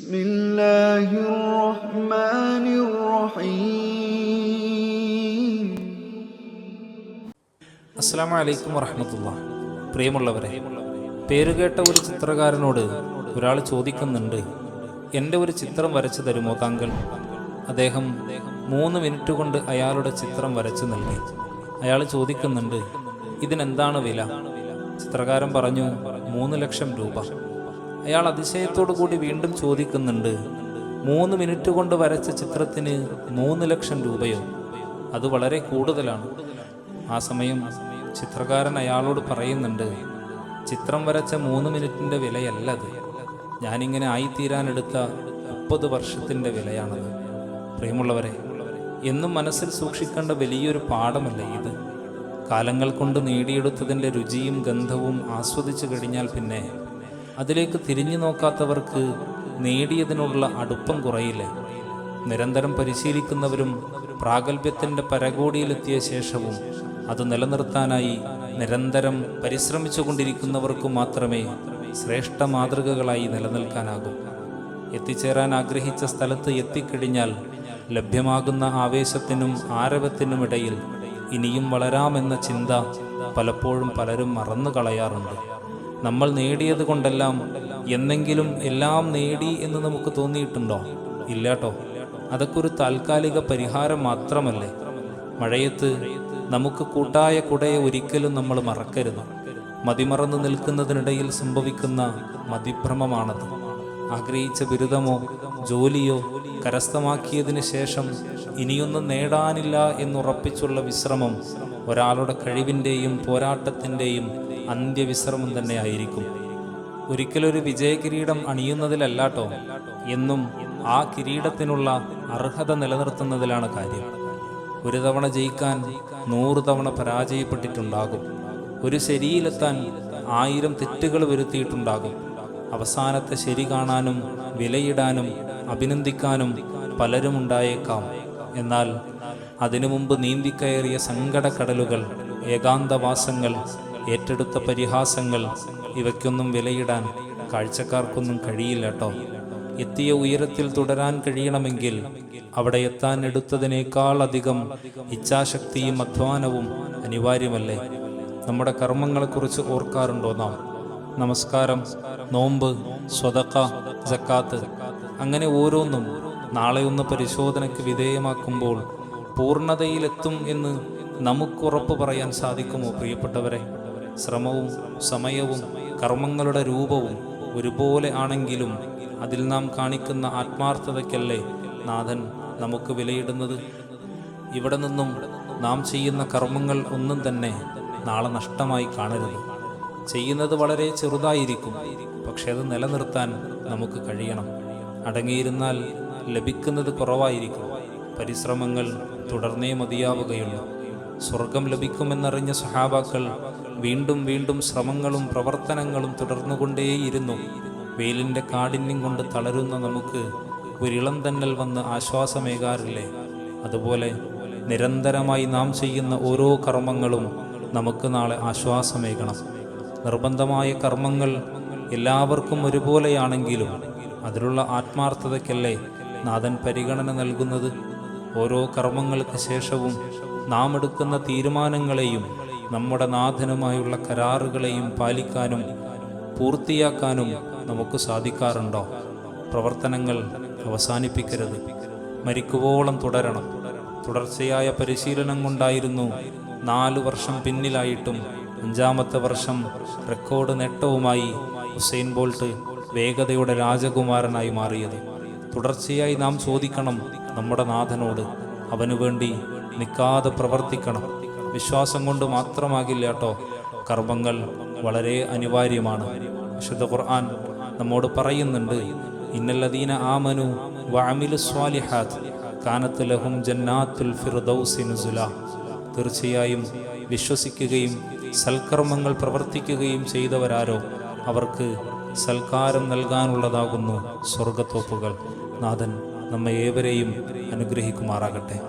بسم الله الرحمن الرحيم അസ്സാം വലൈക്കും വറഹമത്തുള്ള പ്രിയമുള്ളവരെ പേരുകേട്ട ഒരു ചിത്രകാരനോട് ഒരാൾ ചോദിക്കുന്നുണ്ട് എൻ്റെ ഒരു ചിത്രം വരച്ചു തരുമോ താങ്കൾ അദ്ദേഹം മൂന്ന് മിനിറ്റ് കൊണ്ട് അയാളുടെ ചിത്രം വരച്ചു നൽകി അയാൾ ചോദിക്കുന്നുണ്ട് ഇതിനെന്താണ് വില ചിത്രകാരൻ പറഞ്ഞു മൂന്ന് ലക്ഷം രൂപ അയാൾ അതിശയത്തോടു കൂടി വീണ്ടും ചോദിക്കുന്നുണ്ട് മൂന്ന് മിനിറ്റ് കൊണ്ട് വരച്ച ചിത്രത്തിന് മൂന്ന് ലക്ഷം രൂപയോ? അത് വളരെ കൂടുതലാണ്. ആ സമയം ചിത്രകാരൻ അയാളോട് പറയുന്നുണ്ട് ചിത്രം വരച്ച മൂന്ന് മിനിറ്റിന്റെ വിലയല്ല അത്. ഞാനിങ്ങനെ ആയിത്തീരാനെടുത്ത മുപ്പത് വർഷത്തിന്റെ വിലയാണത്. പ്രിയമുള്ളവരെ എന്നും മനസ്സിൽ സൂക്ഷിക്കേണ്ട വലിയൊരു പാഠമല്ല ഇത്. കാലങ്ങൾ കൊണ്ട് നേടിയെടുത്തതിന്റെ രുചിയും ഗന്ധവും ആസ്വദിച്ചു കഴിഞ്ഞാൽ പിന്നെ അതിലേക്ക് തിരിഞ്ഞു നോക്കാത്തവർക്ക് നേടിയതിനുള്ള അടുപ്പം കുറയില്ല? നിരന്തരം പരിശീലിക്കുന്നവരും പ്രാഗൽഭ്യത്തിന്റെ പരകോടിയിലെത്തിയ ശേഷവും അത് നിലനിർത്താനായി നിരന്തരം പരിശ്രമിച്ചു കൊണ്ടിരിക്കുന്നവർക്ക് മാത്രമേ ശ്രേഷ്ഠ മാതൃകകളായി നിലനിൽക്കാനാകൂ. എത്തിച്ചേരാൻ ആഗ്രഹിച്ച സ്ഥലത്ത് എത്തിക്കഴിഞ്ഞാൽ ലഭ്യമാകുന്ന ആവേശത്തിനും ആരവത്തിനുമിടയിൽ ഇനിയും വളരാമെന്ന ചിന്ത പലപ്പോഴും പലരും മറന്നു കളയാറുണ്ട് നമ്മൾ നേടിയത് കൊണ്ടെല്ലാം എന്നെങ്കിലും എല്ലാം നേടി എന്ന് നമുക്ക് തോന്നിയിട്ടുണ്ടോ? ഇല്ലാട്ടോ. അതൊക്കെ ഒരു താൽക്കാലിക പരിഹാരം മാത്രമല്ലേ? മഴയത്ത് നമുക്ക് കൂട്ടായ കുടയെ ഒരിക്കലും നമ്മൾ മറക്കരുത്. മതിമറന്ന് നിൽക്കുന്നതിനിടയിൽ സംഭവിക്കുന്ന മതിഭ്രമമാണത്. ആഗ്രഹിച്ച ബിരുദമോ ജോലിയോ കരസ്ഥമാക്കിയതിന് ശേഷം ഇനിയൊന്നും നേടാനില്ല എന്നുറപ്പിച്ചുള്ള വിശ്രമം ഒരാളുടെ കഴിവിന്റെയും പോരാട്ടത്തിന്റെയും അന്ത്യവിശ്രമം തന്നെ ആയിരിക്കും. ഒരിക്കലൊരു വിജയകിരീടം അണിയുന്നതിലല്ലാട്ടോ എന്നും ആ കിരീടത്തിനുള്ള അർഹത നിലനിർത്തുന്നതിലാണ് കാര്യം. ഒരു തവണ ജയിക്കാൻ നൂറ് തവണ പരാജയപ്പെട്ടിട്ടുണ്ടാകും. ഒരു ശരിയിലെത്താൻ ആയിരം തെറ്റുകൾ വരുത്തിയിട്ടുണ്ടാകും. അവസാനത്തെ ശരി കാണാനും വിലയിടാനും അഭിനന്ദിക്കാനും പലരും ഉണ്ടായേക്കാം എന്നാൽ അതിനു മുമ്പ് നീന്തിക്കയറിയ സങ്കടക്കടലുകൾ ഏകാന്തവാസങ്ങൾ ഏറ്റെടുത്ത പരിഹാസങ്ങൾ ഇവയ്ക്കൊന്നും വിലയിടാൻ കാഴ്ചക്കാർക്കൊന്നും കഴിയില്ല കേട്ടോ എത്തിയ ഉയരത്തിൽ തുടരാൻ കഴിയണമെങ്കിൽ അവിടെ എത്താൻ എടുത്തതിനേക്കാൾ അധികം ഇച്ഛാശക്തിയും അധ്വാനവും അനിവാര്യമല്ലേ? നമ്മുടെ കർമ്മങ്ങളെക്കുറിച്ച് ഓർക്കാറുണ്ടോ നാം? നമസ്കാരം നോമ്പ് സ്വതക്ക ജക്കാത്ത്. അങ്ങനെ ഓരോന്നും നാളെ ഒന്ന് പരിശോധനയ്ക്ക് വിധേയമാക്കുമ്പോൾ പൂർണതയിലെത്തും എന്ന് നമുക്കുറപ്പ് പറയാൻ സാധിക്കുമോ പ്രിയപ്പെട്ടവരെ? ശ്രമവും സമയവും കർമ്മങ്ങളുടെ രൂപവും ഒരുപോലെ ആണെങ്കിലും അതിൽ നാം കാണിക്കുന്ന ആത്മാർത്ഥതയ്ക്കല്ലേ നാഥൻ നമുക്ക് വിലയിടുന്നത്? ഇവിടെ നിന്നും നാം ചെയ്യുന്ന കർമ്മങ്ങൾ ഒന്നും തന്നെ നാളെ നഷ്ടമായി കാണരുത്. ചെയ്യുന്നത് വളരെ ചെറുതായിരിക്കും. പക്ഷെ അത് നിലനിർത്താൻ നമുക്ക് കഴിയണം. അടങ്ങിയിരുന്നാൽ ലഭിക്കുന്നത് കുറവായിരിക്കും. പരിശ്രമങ്ങൾ തുടർന്നേ മതിയാവുകയുള്ളൂ. സ്വർഗം ലഭിക്കുമെന്നറിഞ്ഞ സഹാബാക്കൾ വീണ്ടും വീണ്ടും ശ്രമങ്ങളും പ്രവർത്തനങ്ങളും തുടർന്നുകൊണ്ടേയിരുന്നു. വെയിലിന്റെ കാഠിന്യം കൊണ്ട് തളരുന്ന നമുക്ക് ഒരിളം തന്നൽ വന്ന് ആശ്വാസമേകാറില്ലേ? അതുപോലെ നിരന്തരമായി നാം ചെയ്യുന്ന ഓരോ കർമ്മങ്ങളും നമുക്ക് നാളെ ആശ്വാസമേകണം. നിർബന്ധമായ കർമ്മങ്ങൾ എല്ലാവർക്കും ഒരുപോലെയാണെങ്കിലും അതിലുള്ള ആത്മാർത്ഥതയ്ക്കല്ലേ നാഥൻ പരിഗണന നൽകുന്നത്? ഓരോ കർമ്മങ്ങൾക്ക് ശേഷവും നാം എടുക്കുന്ന തീരുമാനങ്ങളെയും നമ്മുടെ നാഥനുമായുള്ള കരാറുകളെയും പാലിക്കാനും പൂർത്തിയാക്കാനും നമുക്ക് സാധിക്കാറുണ്ടോ? പ്രവർത്തനങ്ങൾ അവസാനിപ്പിക്കരുത്. മരിക്കുവോളം തുടരണം. തുടർച്ചയായ പരിശീലനം കൊണ്ടായിരുന്നു നാലു വർഷം പിന്നിലായിട്ടും അഞ്ചാമത്തെ വർഷം റെക്കോർഡ് നേട്ടവുമായി ഹുസൈൻ ബോൾട്ട് വേഗതയുടെ രാജകുമാരനായി മാറിയത്. തുടർച്ചയായി നാം ചോദിക്കണം നമ്മുടെ നാഥനോട്. അവനു വേണ്ടി നിൽക്കാതെ പ്രവർത്തിക്കണം. വിശ്വാസം കൊണ്ട് മാത്രമാകില്ല കേട്ടോ. കർമ്മങ്ങൾ വളരെ അനിവാര്യമാണ്. വിശുദ്ധ ഖുർആൻ നമ്മോട് പറയുന്നുണ്ട് ഇന്നല്ലദീന ആമനു വഅമിലു സ്വാലിഹാത്ത് തീർച്ചയായും വിശ്വസിക്കുകയും സൽക്കർമ്മങ്ങൾ പ്രവർത്തിക്കുകയും ചെയ്തവരാരോ? അവർക്ക് സൽക്കാരം നൽകാനുള്ളതാകുന്നു സ്വർഗത്തോപ്പുകൾ നാഥൻ നമ്മെ ഏവരെയും അനുഗ്രഹിക്കുമാറാകട്ടെ.